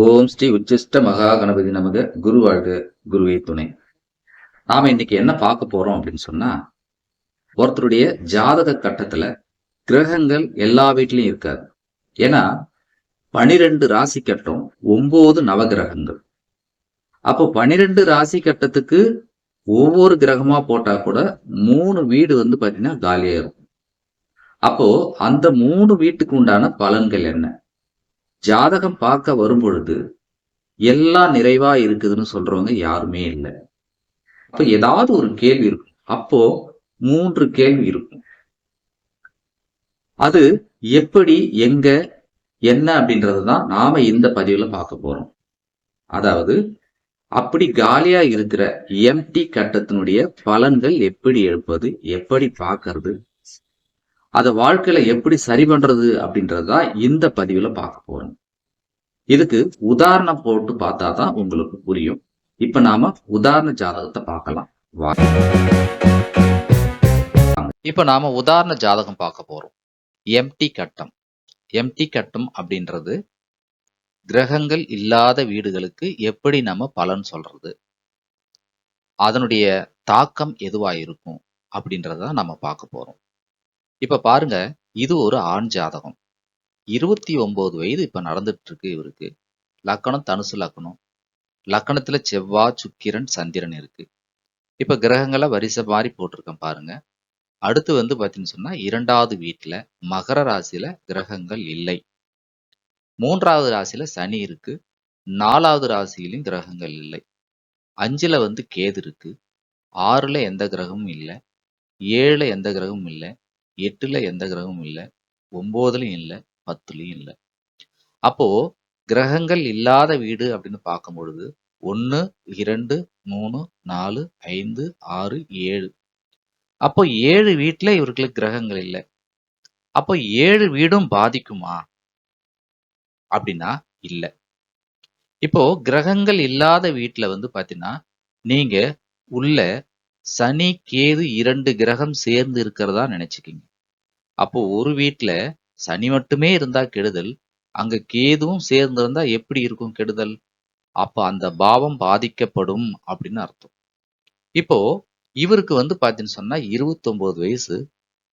ஓம் ஸ்ரீ உச்சிஷ்ட மகா கணபதி நமக குரு வாழ்க குருவே துணை. நாம இன்னைக்கு என்ன பார்க்க போறோம் அப்படின்னு சொன்னா ஒருத்தருடைய ஜாதக கட்டத்துல கிரகங்கள் எல்லா வீட்லயும் இருக்காது. ஏன்னா பனிரெண்டு ராசி கட்டம் ஒன்பது நவகிரகங்கள். அப்போ பனிரெண்டு ராசி கட்டத்துக்கு ஒவ்வொரு கிரகமா போட்டா கூட மூணு வீடு வந்து பாத்தீங்கன்னா காலியா அப்போ அந்த மூணு வீட்டுக்கு உண்டான பலன்கள் என்ன? ஜாதகம் பார்க்க வரும் பொழுது எல்லாம் நிறைவா இருக்குதுன்னு சொல்றவங்க யாருமே இல்லை. அப்ப ஏதாவது ஒரு கேள்வி இருக்கும். அப்போ மூன்று கேள்வி இருக்கும். அது எப்படி எங்க என்ன அப்படின்றது தான் நாம இந்த பதிவுல பார்க்க போறோம். அதாவது அப்படி காலியா இருக்கிற எம்டி கட்டத்தினுடைய பலன்கள் எப்படி எழுப்பது எப்படி பார்க்கறது அதை வாழ்க்கையில எப்படி சரி பண்றது அப்படின்றதுதான் இந்த பதிவுல பார்க்க போறோம். இதுக்கு உதாரணம் போட்டு பார்த்தா தான் உங்களுக்கு புரியும். இப்ப நாம உதாரண ஜாதகத்தை பார்க்கலாம். இப்ப நாம உதாரண ஜாதகம் பார்க்க போறோம். எம்டி கட்டம். எம்டி கட்டம் அப்படின்றது கிரகங்கள் இல்லாத வீடுகளுக்கு எப்படி நம்ம பலன் சொல்றது? அதனுடைய தாக்கம் எதுவா இருக்கும் அப்படின்றத நம்ம பார்க்க போறோம். இப்ப பாருங்க இது ஒரு ஆண் ஜாதகம். இருபத்தி ஒன்பது வயது இப்ப நடந்துட்டு இருக்கு இவருக்கு. லக்கணம் தனுசு லக்கணம். லக்கணத்துல செவ்வா சுக்கிரன் சந்திரன் இருக்கு. இப்ப கிரகங்களை வரிசை மாதிரி போட்டிருக்கேன் பாருங்க. அடுத்து வந்து பார்த்தீங்கன்னு சொன்னா இரண்டாவது வீட்டுல மகர ராசியில கிரகங்கள் இல்லை. மூன்றாவது ராசியில சனி இருக்கு. நாலாவது ராசியிலும் கிரகங்கள் இல்லை. அஞ்சுல வந்து கேது இருக்கு. ஆறுல எந்த கிரகமும் இல்லை. ஏழுல எந்த கிரகமும் இல்லை. எட்டுல எந்த கிரகமும் இல்லை. ஒம்போதுலையும் இல்லை. பத்துலயும் இல்லை. அப்போ கிரகங்கள் இல்லாத வீடு அப்படின்னு பார்க்கும் பொழுது ஒன்று இரண்டு மூணு நாலு ஐந்து ஆறு ஏழு. அப்போ ஏழு வீட்டுல இவர்களுக்கு கிரகங்கள் இல்லை. அப்போ ஏழு வீடும் பாதிக்குமா? அப்படின்னா இல்லை. இப்போ கிரகங்கள் இல்லாத வீட்டுல வந்து பாத்தீங்கன்னா நீங்க உள்ள சனி கேது இரண்டு கிரகம் சேர்ந்து இருக்கிறதா நினைச்சுக்கிங்க. அப்போ ஒரு வீட்டுல சனி மட்டுமே இருந்தா கெடுதல் அங்க கேதுவும் சேர்ந்து இருந்தா எப்படி இருக்கும் கெடுதல்? அப்ப அந்த பாவம் பாதிக்கப்படும் அப்படின்னு அர்த்தம். இப்போ இவருக்கு வந்து பாத்தீங்கன்னு சொன்னா 29 வயசு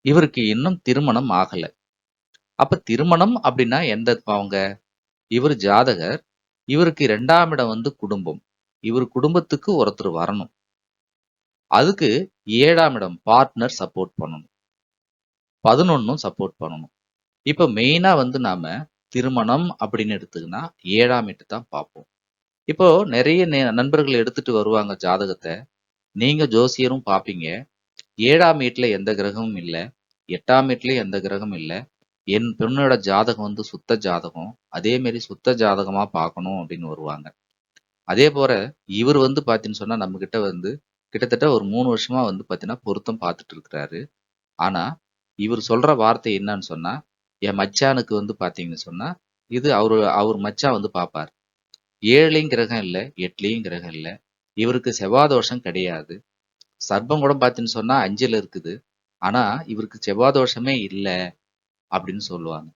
இவருக்கு இன்னும் திருமணம் ஆகல. அப்ப திருமணம் அப்படின்னா எந்த அவங்க? இவர் ஜாதகர் இவருக்கு இரண்டாம் இடம் வந்து குடும்பம். இவர் குடும்பத்துக்கு ஒருத்தர் வரணும். அதுக்கு ஏழாம் இடம் பார்ட்னர் சப்போர்ட் பண்ணணும். பதினொன்னும் சப்போர்ட் பண்ணணும். இப்ப மெயினா வந்து நாம திருமணம் அப்படின்னு எடுத்துக்கினா ஏழாம் எட்டு தான் பார்ப்போம். இப்போ நிறைய நே- நண்பர்கள் எடுத்துட்டு வருவாங்க ஜாதகத்தை. நீங்க ஜோசியரும் பார்ப்பீங்க. ஏழாம் வீட்டுல எந்த கிரகமும் இல்லை. எட்டாம் வீட்லயும் எந்த கிரகமும் இல்லை. என் பெண்ணோட ஜாதகம் வந்து சுத்த ஜாதகம். அதே மாரி சுத்த ஜாதகமா பார்க்கணும் அப்படின்னு வருவாங்க. அதே போல இவர் வந்து பார்த்தீங்கன்னு சொன்னா நம்ம கிட்ட வந்து கிட்டத்தட்ட ஒரு மூணு வருஷமா வந்து பார்த்தீங்கன்னா, பொருத்தம் பார்த்துட்டு இருக்கிறாரு. ஆனா இவர் சொல்ற வார்த்தை என்னன்னு சொன்னா என் மச்சானுக்கு வந்து பார்த்தீங்கன்னு சொன்னால் இது அவர் அவர் மச்சான் வந்து பார்ப்பார் ஏழுலையும் கிரகம் இல்லை எட்டுலையும் கிரகம் இல்லை. இவருக்கு செவ்வாய் தோஷம் கிடையாது. சர்ப்பம் கூட பார்த்தீங்கன்னு சொன்னால் அஞ்சில் இருக்குது. ஆனால் இவருக்கு செவ்வாய் தோஷமே இல்லை அப்படின்னு சொல்லுவாங்க.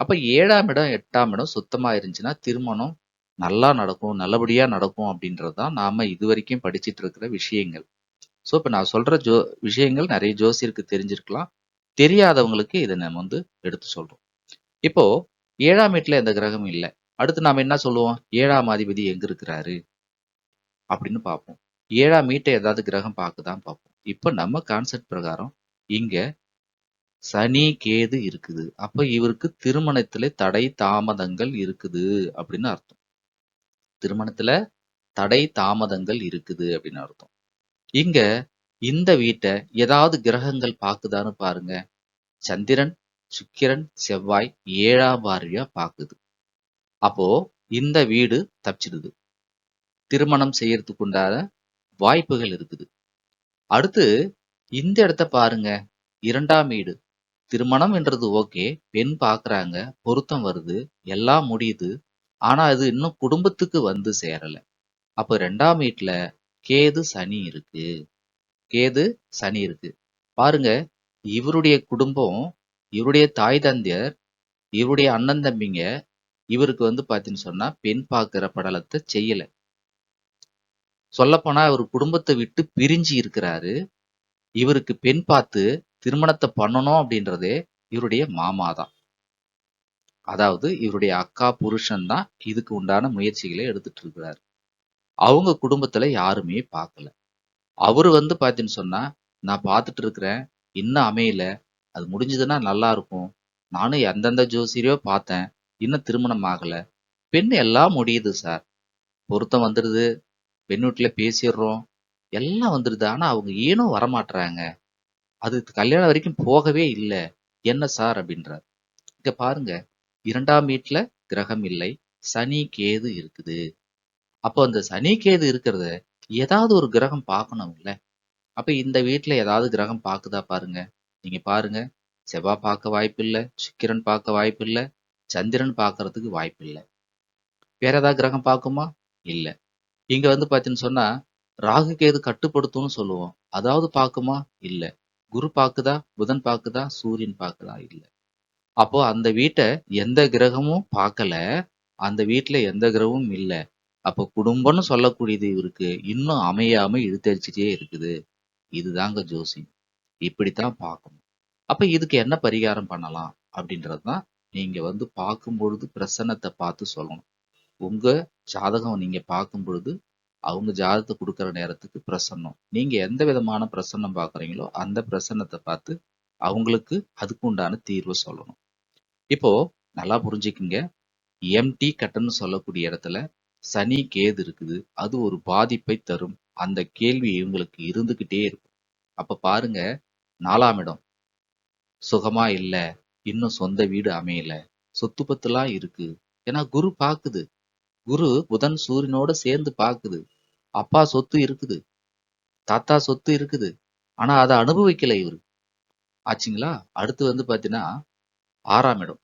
அப்போ ஏழாம் இடம் எட்டாம் இடம் சுத்தமாக இருந்துச்சுன்னா திருமணம் நல்லா நடக்கும் நல்லபடியாக நடக்கும் அப்படின்றது தான் நாம் இது வரைக்கும் படிச்சிட்டு இருக்கிற விஷயங்கள். ஸோ இப்போ நான் சொல்கிற ஜோ விஷயங்கள் நிறைய ஜோசியருக்கு தெரிஞ்சிருக்கலாம். தெரியாதவங்களுக்கு இதை நம்ம வந்து எடுத்து சொல்றோம். இப்போ ஏழாம் வீட்டில் எந்த கிரகமும் இல்லை. அடுத்து நாம் என்ன சொல்லுவோம்? ஏழாம் அதிபதி எங்க இருக்கிறாரு? அப்படின்னு பார்ப்போம். ஏழாம் வீட்டை ஏதாவது கிரகம் பார்க்குதான் பார்ப்போம். இப்போ நம்ம கான்செப்ட் பிரகாரம் இங்க சனி கேது இருக்குது. அப்ப இவருக்கு திருமணத்துல தடை தாமதங்கள் இருக்குது அப்படின்னு அர்த்தம். திருமணத்துல தடை தாமதங்கள் இருக்குது அப்படின்னு அர்த்தம். இங்க இந்த வீட்டை ஏதாவது கிரகங்கள் பார்க்குதான்னு பாருங்க. சந்திரன் சுக்கிரன் செவ்வாய் ஏழாம் பார்வையா பார்க்குது. அப்போ இந்த வீடு தப்பிச்சிடுது. திருமணம் செய்யறதுக்கு உண்டான வாய்ப்புகள் இருக்குது. அடுத்து இந்த இடத்த பாருங்க. இரண்டாம் வீடு. திருமணம் என்றது ஓகே. பெண் பார்க்குறாங்க. பொருத்தம் வருது. எல்லாம் முடியுது. ஆனா அது இன்னும் குடும்பத்துக்கு வந்து சேரல. அப்ப ரெண்டாம் வீட்டுல கேது சனி இருக்கு. கேது சனி இருக்கு. பாருங்க. இவருடைய குடும்பம் இவருடைய தாய் தந்தையர் இவருடைய அண்ணன் தம்பிங்க இவருக்கு வந்து பார்த்தீங்கன்னு சொன்னா பெண் பார்க்கிற படலத்தை செய்யல. சொல்லப்போனா இவர் குடும்பத்தை விட்டு பிரிஞ்சு இருக்கிறாரு. இவருக்கு பெண் பார்த்து திருமணத்தை பண்ணணும் அப்படின்றதே இவருடைய மாமா தான் அதாவது இவருடைய அக்கா புருஷன் தான் இதுக்கு உண்டான முயற்சிகளை எடுத்துட்டு இருக்கிறாரு. அவங்க குடும்பத்துல யாருமே பார்க்கல. அவரு வந்து பார்த்தீங்கன்னு சொன்னா நான் பார்த்துட்டு இருக்கிறேன். இன்னும் அமையல. அது முடிஞ்சதுன்னா நல்லா இருக்கும். நானும் எந்தெந்த ஜோசியரையோ பார்த்தேன். இன்னும் திருமணம் ஆகல. பெண் எல்லாம் முடியுது சார். பொருத்தம் வந்துடுது பெண் வீட்டுல பேசிடுறோம். எல்லாம் வந்துடுது ஆனா அவங்க ஏனும் வரமாட்றாங்க. அது கல்யாணம் வரைக்கும் போகவே இல்லை. என்ன சார் அப்படின்றார். இங்க பாருங்க. இரண்டாம் வீட்டில் கிரகம் இல்லை. சனி கேது இருக்குது. அப்போ அந்த சனி கேது இருக்கிறத ஏதாவது ஒரு கிரகம் பார்க்கணும்ல. அப்ப இந்த வீட்டுல ஏதாவது கிரகம் பாக்குதா பாருங்க. நீங்க பாருங்க. செவ்வாய் பார்க்க வாய்ப்பு சுக்கிரன் பார்க்க வாய்ப்பு சந்திரன் பார்க்கறதுக்கு வாய்ப்பு இல்ல வேற ஏதாவது கிரகம் பார்க்குமா இல்ல. இங்க வந்து பார்த்தீங்கன்னு சொன்னா ராகு கேது கட்டுப்படுத்தும்னு சொல்லுவோம். அதாவது பார்க்குமா இல்ல. குரு பாக்குதா? புதன் பார்க்குதா சூரியன் பார்க்குதா இல்ல. அப்போ அந்த வீட்டை எந்த கிரகமும் பார்க்கல அந்த வீட்டுல எந்த கிரகமும் இல்ல. அப்போ குடும்பம்னு சொல்லக்கூடியது இவருக்கு இன்னும் அமையாம இழுத்தடிச்சுட்டே இருக்குது. இதுதாங்க ஜோசி இப்படித்தான் பார்க்கணும். அப்ப இதுக்கு என்ன பரிகாரம் பண்ணலாம் அப்படின்றது தான் நீங்க வந்து பார்க்கும் பொழுது பிரசன்னத்தை பார்த்து சொல்லணும். உங்க ஜாதகம் நீங்க பார்க்கும் பொழுது அவங்க ஜாதகத்தை கொடுக்குற நேரத்துக்கு பிரசன்னம். நீங்க எந்த விதமான பிரசன்னம் பார்க்குறீங்களோ அந்த பிரசன்னத்தை பார்த்து அவங்களுக்கு அதுக்கு உண்டான தீர்வை சொல்லணும். இப்போ நல்லா புரிஞ்சுக்குங்க. எம்டி கட்டன்னு சொல்லக்கூடிய இடத்துல சனி கேது இருக்குது. அது ஒரு பாதிப்பை தரும். அந்த கேள்வி இவங்களுக்கு இருந்துகிட்டே இருக்கும். அப்ப பாருங்க நாலாம் இடம். சுகமா இல்ல இன்னும் சொந்த வீடு அமையல சொத்து பத்துலாம் இருக்கு. ஏன்னா குரு பாக்குது. குரு புதன் சூரியனோட சேர்ந்து பாக்குது. அப்பா சொத்து இருக்குது. தாத்தா சொத்து இருக்குது. ஆனா அதை அனுபவிக்கல இவரு. ஆச்சுங்களா? அடுத்து வந்து பாத்தீங்கன்னா ஆறாம் இடம்.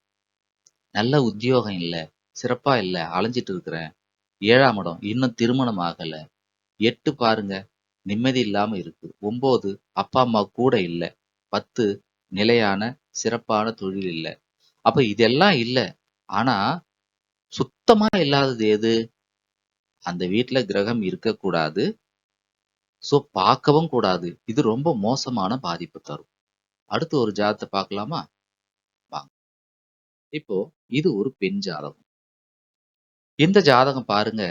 நல்ல உத்தியோகம் இல்ல சிறப்பா இல்ல அலைஞ்சிட்டு இருக்கிறேன். ஏழாம் இடம். இன்னும் திருமணம் ஆகல. எட்டு பாருங்க நிம்மதி இல்லாம இருக்கு. ஒன்பது அப்பா அம்மா கூட இல்ல. பத்து நிலையான சிறப்பான தொழில் இல்ல. அப்ப இதெல்லாம் இல்ல. ஆனா சுத்தமா இல்லாதது எது? அந்த வீட்டுல கிரகம் இருக்கக்கூடாது. சோ பார்க்கவும் கூடாது. இது ரொம்ப மோசமான பாதிப்பு தரும். அடுத்து ஒரு ஜாதத்தை பார்க்கலாமா? வாங்க. இப்போ இது ஒரு பெண் ஜாதகம். இந்த ஜாதகம் பாருங்க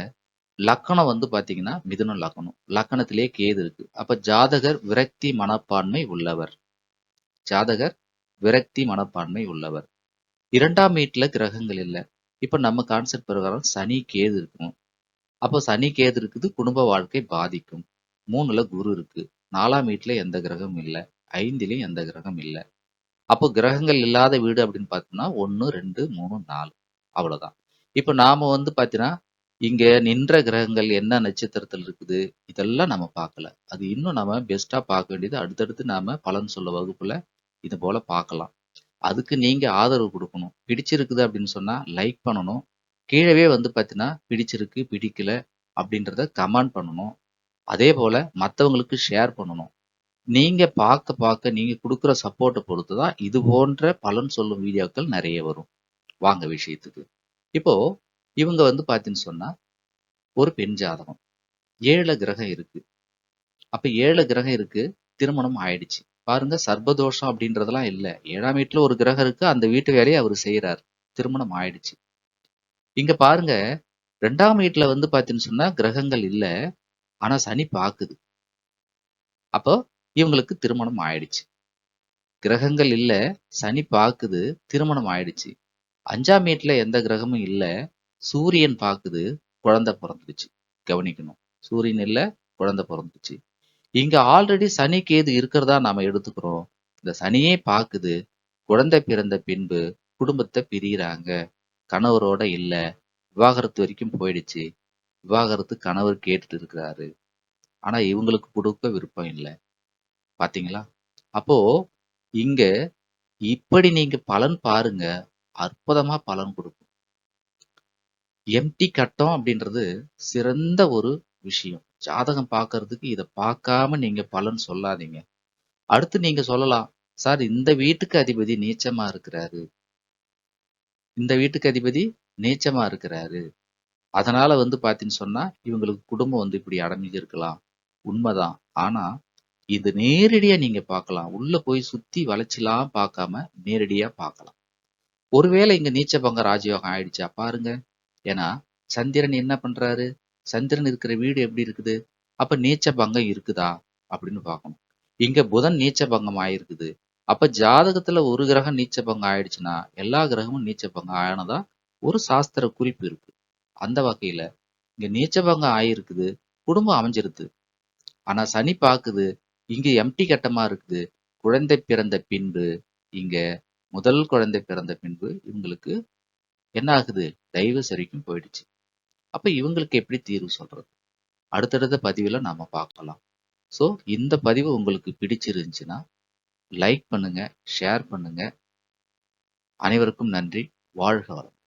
லக்கணம் வந்து பாத்தீங்கன்னா மிதுனம் லக்கணம். லக்கணத்திலே கேது இருக்கு. அப்ப ஜாதகர் விரக்தி மனப்பான்மை உள்ளவர். ஜாதகர் விரக்தி மனப்பான்மை உள்ளவர். இரண்டாம் வீட்டுல கிரகங்கள் இல்ல. இப்ப நம்ம கான்செப்ட் பிரகாரம் சனி கேது இருக்கும். அப்போ சனி கேது இருக்குது குடும்ப வாழ்க்கை பாதிக்கும். மூணுல குரு இருக்கு. நாலாம் வீட்டுல எந்த கிரகம் இல்ல. ஐந்துலயும் எந்த கிரகம் இல்ல. அப்போ கிரகங்கள் இல்லாத வீடு அப்படின்னு பார்த்தோம்னா ஒன்று ரெண்டு மூணு நாலு. அவ்வளவுதான். இப்ப நாம வந்து பாத்தீங்கன்னா இங்க நின்ற கிரகங்கள் என்ன நட்சத்திரத்தில் இருக்குது இதெல்லாம் நம்ம பார்க்கல. அது இன்னும் நம்ம பெஸ்டா பார்க்க வேண்டியது அடுத்தடுத்து நாம பலன் சொல்ல வகுப்புல இது போல பார்க்கலாம். அதுக்கு நீங்க ஆதரவு கொடுக்கணும். பிடிச்சிருக்குது அப்படின்னு சொன்னா லைக் பண்ணணும். கீழவே வந்து பார்த்தீங்கன்னா பிடிச்சிருக்கு பிடிக்கல அப்படின்றத கமெண்ட் பண்ணணும். அதே போல மற்றவங்களுக்கு ஷேர் பண்ணணும். நீங்க பார்க்க பார்க்க நீங்க கொடுக்குற சப்போர்ட்டை பொறுத்து தான் இது போன்ற பலன் சொல்லும் வீடியோக்கள் நிறைய வரும். வாங்க விஷயத்துக்கு. இப்போ இவங்க வந்து பார்த்தீங்கன்னு சொன்னா ஒரு பெண் ஜாதகம். ஏழு கிரகம் இருக்கு. அப்ப ஏழு கிரகம் இருக்கு திருமணம் ஆயிடுச்சு. பாருங்க சர்பதோஷம் அப்படின்றதெல்லாம் இல்ல. ஏழாம் வீட்டுல ஒரு கிரகம் இருக்கு அந்த வீட்டு வேலையை அவர் செய்யறாரு திருமணம் ஆயிடுச்சு. இங்க பாருங்க ரெண்டாம் வீட்டுல வந்து பாத்தீங்கன்னு சொன்னா கிரகங்கள் இல்ல. ஆனா சனி பாக்குது. அப்போ இவங்களுக்கு திருமணம் ஆயிடுச்சு. கிரகங்கள் இல்ல சனி பாக்குது திருமணம் ஆயிடுச்சு. அஞ்சாம் வீட்டுல எந்த கிரகமும் இல்ல. சூரியன் பாக்குது குழந்தை பிறந்துடுச்சு. கவனிக்கணும். சூரியன் இல்லை குழந்தை பிறந்துச்சு இங்க ஆல்ரெடி சனி கேது இருக்கிறதா நாம எடுத்துக்கிறோம். இந்த சனியே பாக்குது. குழந்தை பிறந்த பின்பு குடும்பத்தை பிரியிறாங்க. கணவரோட இல்ல. விவாகரத்து வரைக்கும் போயிடுச்சு. விவாகரத்து கணவர் கேட்டுட்டு இருக்கிறாரு. ஆனா இவங்களுக்கு கொடுக்க விருப்பம் இல்லை. பாத்தீங்களா? அப்போ இங்க இப்படி நீங்க பலன் பாருங்க. அற்புதமா பலன் கொடுக்கும். எம்டி கட்டம் அப்படின்றது சிறந்த ஒரு விஷயம். ஜாதகம் பார்க்கறதுக்கு இதை பார்க்காம நீங்க பலன் சொல்லாதீங்க. அடுத்து நீங்க சொல்லலாம் சார் இந்த வீட்டுக்கு அதிபதி நீச்சமா இருக்கிறாரு. இந்த வீட்டுக்கு அதிபதி நீச்சமா இருக்கிறாரு. அதனால வந்து பாத்தீங்கன்னு சொன்னா இவங்களுக்கு குடும்பம் வந்து இப்படி அடைஞ்சிருக்கலாம் உண்மைதான். ஆனா இது நேரடியா நீங்க பார்க்கலாம். உள்ள போய் சுத்தி வளைச்சுலாம் பார்க்காம நேரடியா பார்க்கலாம். ஒருவேளை இங்க நீச்ச பங்க ராஜயோகம் ஆயிடுச்சா? பாருங்க. ஏன்னா சந்திரன் என்ன பண்றாரு? சந்திரன் இருக்கிற வீடு எப்படி இருக்குது? அப்ப நீச்ச பங்கம் இருக்குதா? அப்படின்னு பார்க்கணும். இங்க புதன் நீச்ச பங்கம் ஆயிருக்குது அப்ப ஜாதகத்துல ஒரு கிரகம் நீச்ச பங்கம் ஆயிடுச்சுன்னா எல்லா கிரகமும் நீச்ச பங்கம் ஆனதா ஒரு சாஸ்திர குறிப்பு இருக்கு. அந்த வகையில இங்க நீச்ச பங்கம் ஆயிருக்குது குடும்பம் அமைஞ்சிருது. ஆனா சனி பாக்குது இங்க எம்டி கட்டமா இருக்குது. குழந்தை பிறந்த பின்பு இங்க முதல் குழந்தை பிறந்த பின்பு இவங்களுக்கு என்ன ஆகுது தெய்வ சரிக்கும் போயிடுச்சு. அப்ப இவங்களுக்கு எப்படி தீர்வு சொல்றது? அடுத்தடுத்த பதிவுல நாம பார்க்கலாம். ஸோ இந்த பதிவு உங்களுக்கு பிடிச்சிருந்துச்சுன்னா லைக் பண்ணுங்க ஷேர் பண்ணுங்க. அனைவருக்கும் நன்றி. வாழ்க வளம்